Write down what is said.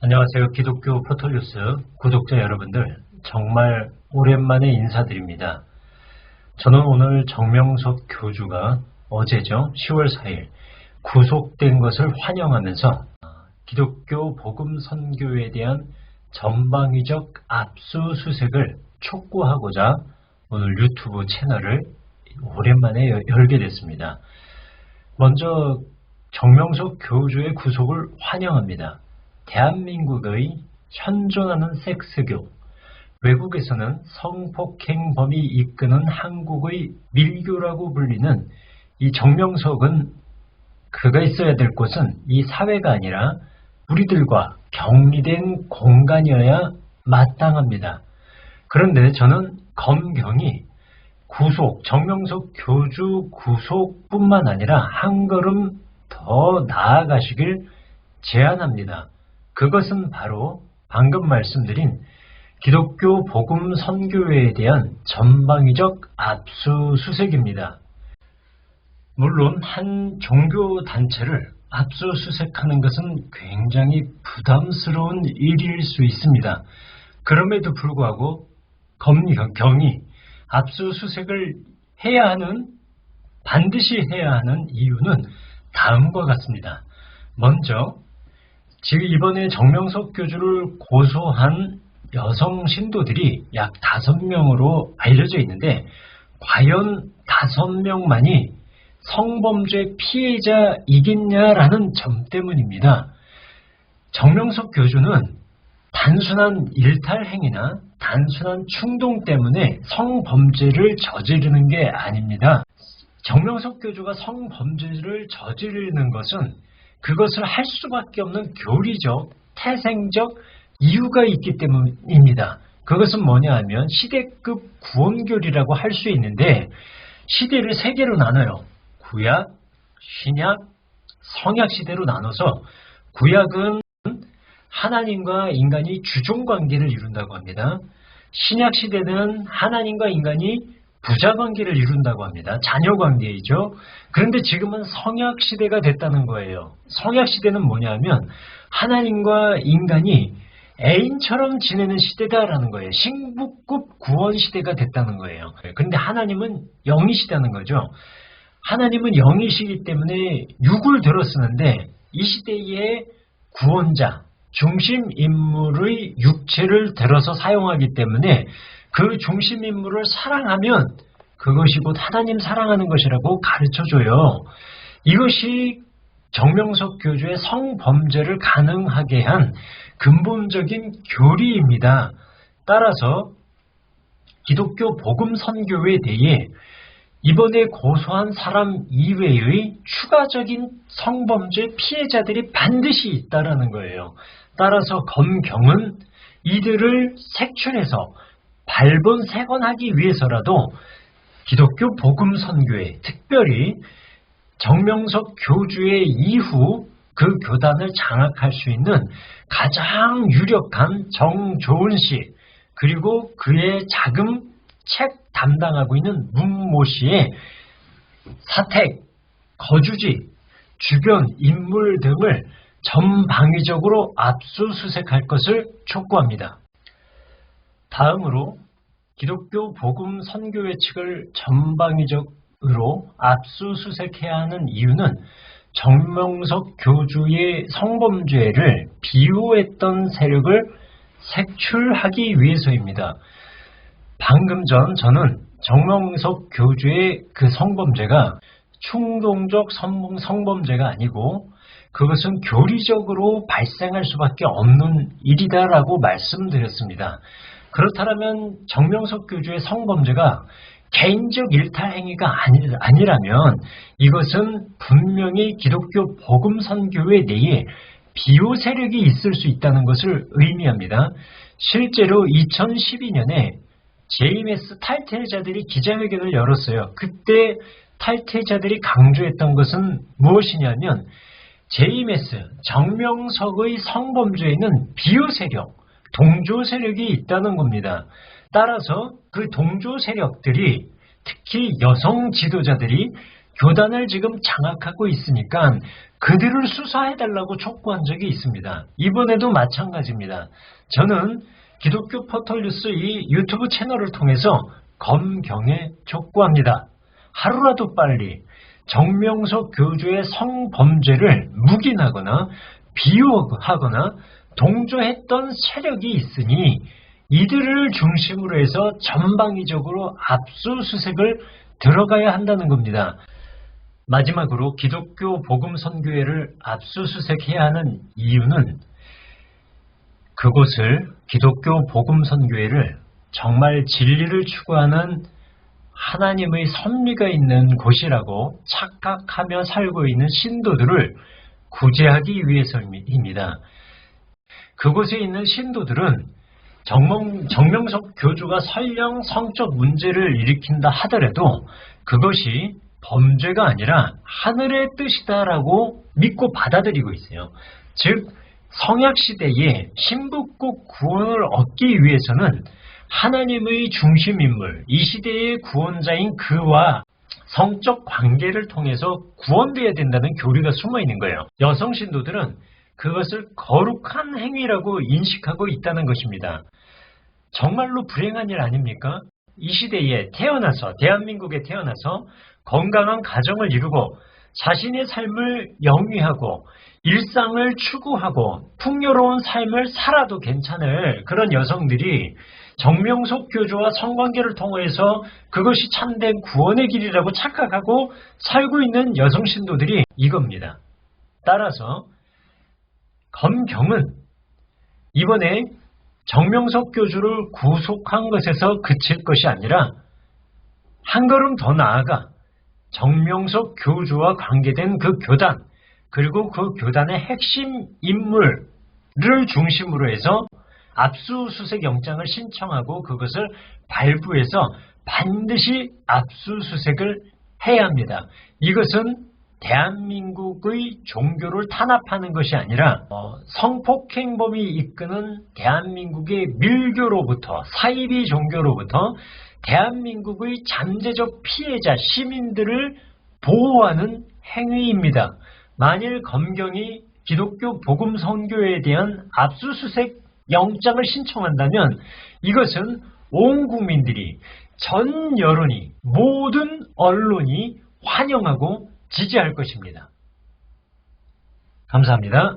안녕하세요. 기독교 포털뉴스 구독자 여러분들 정말 오랜만에 인사드립니다. 저는 오늘 정명석 교주가 어제죠. 10월 4일 구속된 것을 환영하면서 기독교 복음 선교에 대한 전방위적 압수수색을 촉구하고자 오늘 유튜브 채널을 오랜만에 여- 열게 됐습니다. 먼저 정명석 교주의 구속을 환영합니다. 대한민국의 현존하는 섹스교, 외국에서는 성폭행범이 이끄는 한국의 밀교라고 불리는 이 정명석은 그가 있어야 될 곳은 이 사회가 아니라 우리들과 격리된 공간이어야 마땅합니다. 그런데 저는 검경이 구속, 정명석 교주 구속뿐만 아니라 한 걸음 더 나아가시길 제안합니다. 그것은 바로 방금 말씀드린 기독교 복음 선교회에 대한 전방위적 압수수색입니다. 물론 한 종교 단체를 압수수색하는 것은 굉장히 부담스러운 일일 수 있습니다. 그럼에도 불구하고 검경이 압수수색을 해야 하는 반드시 해야 하는 이유는 다음과 같습니다. 먼저 지금 이번에 정명석 교주를 고소한 여성 신도들이 약 5명으로 알려져 있는데 과연 5명만이 성범죄 피해자이겠냐라는 점 때문입니다. 정명석 교주는 단순한 일탈 행위나 단순한 충동 때문에 성범죄를 저지르는 게 아닙니다. 정명석 교주가 성범죄를 저지르는 것은 그것을 할 수밖에 없는 교리적, 태생적 이유가 있기 때문입니다. 그것은 뭐냐 하면 시대급 구원교리라고 할 수 있는데 시대를 세 개로 나눠요. 구약, 신약, 성약 시대로 나눠서 구약은 하나님과 인간이 주종 관계를 이룬다고 합니다. 신약 시대는 하나님과 인간이 부자 관계를 이룬다고 합니다. 자녀 관계이죠. 그런데 지금은 성약 시대가 됐다는 거예요. 성약 시대는 뭐냐면 하나님과 인간이 애인처럼 지내는 시대다라는 거예요. 신부급 구원 시대가 됐다는 거예요. 그런데 하나님은 영이시다는 거죠. 하나님은 영이시기 때문에 육을 들어 쓰는데 이 시대의 구원자, 중심 인물의 육체를 들어서 사용하기 때문에 그 중심 인물을 사랑하면 그것이 곧 하나님 사랑하는 것이라고 가르쳐 줘요. 이것이 정명석 교주의 성범죄를 가능하게 한 근본적인 교리입니다. 따라서 기독교 복음 선교에 대해 이번에 고소한 사람 이외의 추가적인 성범죄 피해자들이 반드시 있다라는 거예요. 따라서 검경은 이들을 색출해서 발본색원하기 위해서라도 기독교 복음 선교에 특별히 정명석 교주의 이후 그 교단을 장악할 수 있는 가장 유력한 정조은 씨 그리고 그의 자금 책 담당하고 있는 문모 씨의 사택, 거주지, 주변 인물 등을 전방위적으로 압수수색할 것을 촉구합니다. 다음으로 기독교 복음 선교회 측을 전방위적으로 압수수색해야 하는 이유는 정명석 교주의 성범죄를 비호했던 세력을 색출하기 위해서입니다. 방금 전 저는 정명석 교주의 그 성범죄가 충동적 성범- 성범죄가 아니고 그것은 교리적으로 발생할 수밖에 없는 일이다라고 말씀드렸습니다. 그렇다면 정명석 교주의 성범죄가 개인적 일탈 행위가 아니, 아니라면 이것은 분명히 기독교 복음 선교회 내에 비호 세력이 있을 수 있다는 것을 의미합니다. 실제로 2012년에 JMS 탈퇴자들이 기자회견을 열었어요. 그때 탈퇴자들이 강조했던 것은 무엇이냐면 JMS 정명석의 성범죄에는 비호 세력, 동조 세력이 있다는 겁니다. 따라서 그 동조 세력들이 특히 여성 지도자들이 교단을 지금 장악하고 있으니까 그들을 수사해달라고 촉구한 적이 있습니다. 이번에도 마찬가지입니다. 저는 기독교 포털뉴스 이 유튜브 채널을 통해서 검경에 촉구합니다. 하루라도 빨리 정명석 교주의 성범죄를 묵인하거나 비유하거나 동조했던 세력이 있으니 이들을 중심으로 해서 전방위적으로 압수수색을 들어가야 한다는 겁니다. 마지막으로 기독교 복음 선교회를 압수수색해야 하는 이유는 그곳을 기독교 복음 선교회를 정말 진리를 추구하는 하나님의 섭리가 있는 곳이라고 착각하며 살고 있는 신도들을 구제하기 위해서입니다. 그곳에 있는 신도들은 정명, 정명석 교주가 설령 성적 문제를 일으킨다 하더라도 그것이 범죄가 아니라 하늘의 뜻이다라고 믿고 받아들이고 있어요. 즉 성약시대에 신북국 구원을 얻기 위해서는 하나님의 중심인물, 이 시대의 구원자인 그와 성적 관계를 통해서 구원되어야 된다는 교리가 숨어 있는 거예요. 여성 신도들은 그것을 거룩한 행위라고 인식하고 있다는 것입니다. 정말로 불행한 일 아닙니까? 이 시대에 태어나서, 대한민국에 태어나서 건강한 가정을 이루고 자신의 삶을 영위하고 일상을 추구하고 풍요로운 삶을 살아도 괜찮을 그런 여성들이 정명석 교주와 성관계를 통해서 그것이 참된 구원의 길이라고 착각하고 살고 있는 여성 신도들이 이겁니다. 따라서 검경은 이번에 정명석 교주를 구속한 것에서 그칠 것이 아니라 한 걸음 더 나아가 정명석 교주와 관계된 그 교단 그리고 그 교단의 핵심 인물을 중심으로 해서 압수수색 영장을 신청하고 그것을 발부해서 반드시 압수수색을 해야 합니다. 이것은 대한민국의 종교를 탄압하는 것이 아니라 어, 성폭행범이 이끄는 대한민국의 밀교로부터 사이비 종교로부터 대한민국의 잠재적 피해자 시민들을 보호하는 행위입니다. 만일 검경이 기독교 복음 선교에 대한 압수수색 영장을 신청한다면 이것은 온 국민들이 전 여론이 모든 언론이 환영하고 지지할 것입니다. 감사합니다.